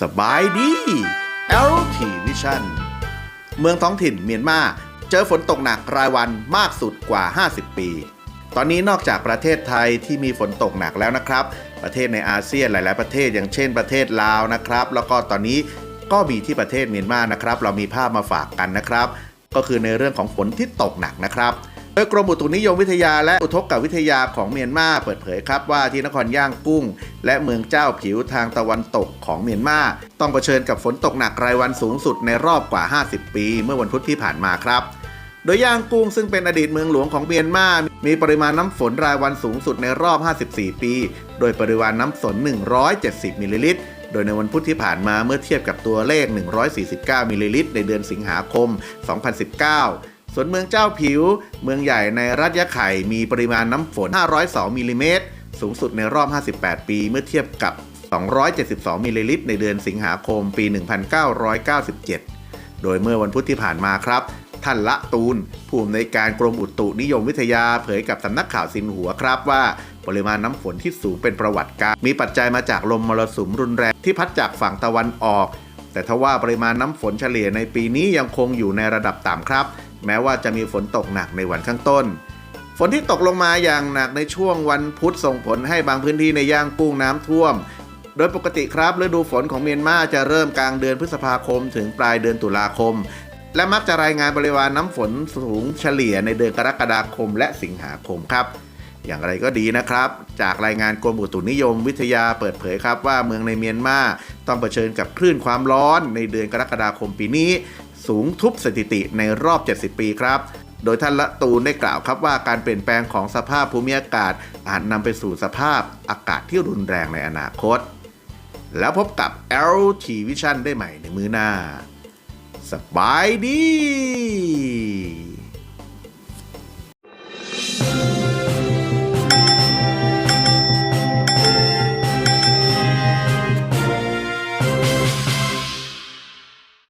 สบายดี LT Vision เมืองท้องถิ่นเมียนมาเจอฝนตกหนักรายวันมากสุดกว่า 50 ปี ตอนนี้นอกจากประเทศไทยที่มีฝนตกหนักแล้วนะครับ ประเทศในอาเซียนหลาย ๆ ประเทศอย่างเช่นประเทศลาวนะครับ แล้วก็ตอนนี้ก็มีที่ประเทศเมียนมานะครับ เรามีภาพมาฝากกันนะครับ ก็คือในเรื่องของฝนที่ตกหนักนะครับ โดยกรมอุตุนิยมวิทยาและอุทกวิทยาของเมียนมาเปิดเผยครับว่าที่นครย่างกุ้ง และเมืองเจ้าผิวทางตะวันตกของเมียนมาต้องเผชิญกับฝนตกหนักรายวันสูงสุดในรอบกว่า 50 ปี เมื่อวันพุธที่ผ่านมาครับโดยย่างกุ้งซึ่งเป็นอดีตเมืองหลวงของเมียนมา มีปริมาณน้ำฝนรายวันสูงสุดในรอบ 54 ปี โดยปริมาณน้ำฝน 170 มิลลิลิตร โดยในวันพุธที่ผ่านมาเมื่อเทียบกับตัวเลข 149 มิลลิลิตรในเดือนสิงหาคม 2019 ส่วนเมืองเจ้าผิว เมืองใหญ่ในรัฐยะไข่มีปริมาณน้ำฝน 502มิลลิเมตร สูงสุดในรอบ 58 ปีเมื่อเทียบกับ 272มิลลิลิตรในเดือนสิงหาคมปี 1997 โดยเมื่อวันพุธที่ผ่านมาครับ ท่านละตูน ผู้อำนวยการกรมอุตุนิยมวิทยาเผยกับสำนักข่าวซินหัวครับว่าปริมาณน้ำฝนที่สูงเป็นประวัติการ มีปัจจัยมาจากลมมรสุมรุนแรงที่พัดจากฝั่งตะวันออก แต่ทว่าปริมาณน้ำฝนเฉลี่ยในปีนี้ยังคงอยู่ในระดับต่ำครับ แม้ว่าจะมีฝนตกหนักในวันข้างต้น ฝนที่ตกลงมาอย่างหนักในช่วงวันพุธส่งผลให้บางพื้นที่ในย่างกุ้งน้ำท่วม โดยปกติครับฤดูฝนของเมียนมาจะเริ่มกลางเดือนพฤษภาคม ถึงปลายเดือนตุลาคม และมักจะรายงานปริมาณน้ำฝนสูงเฉลี่ยในเดือนกรกฎาคม และสิงหาคมครับอย่างไรก็ดีนะครับ จากรายงานกรมอุตุนิยมวิทยาเปิดเผยครับว่าเมืองในเมียนมาต้องเผชิญกับคลื่นความร้อนในเดือนกรกฎาคมปีนี้ สูงทุบสถิติในรอบ 70 ปีครับ โดยท่านละตูนได้กล่าวครับว่าการเปลี่ยนแปลงของสภาพภูมิอากาศ อาจนำไปสู่สภาพอากาศที่รุนแรงในอนาคต แล้วพบกับ LT Vision ได้ใหม่ในมือหน้า สบายดี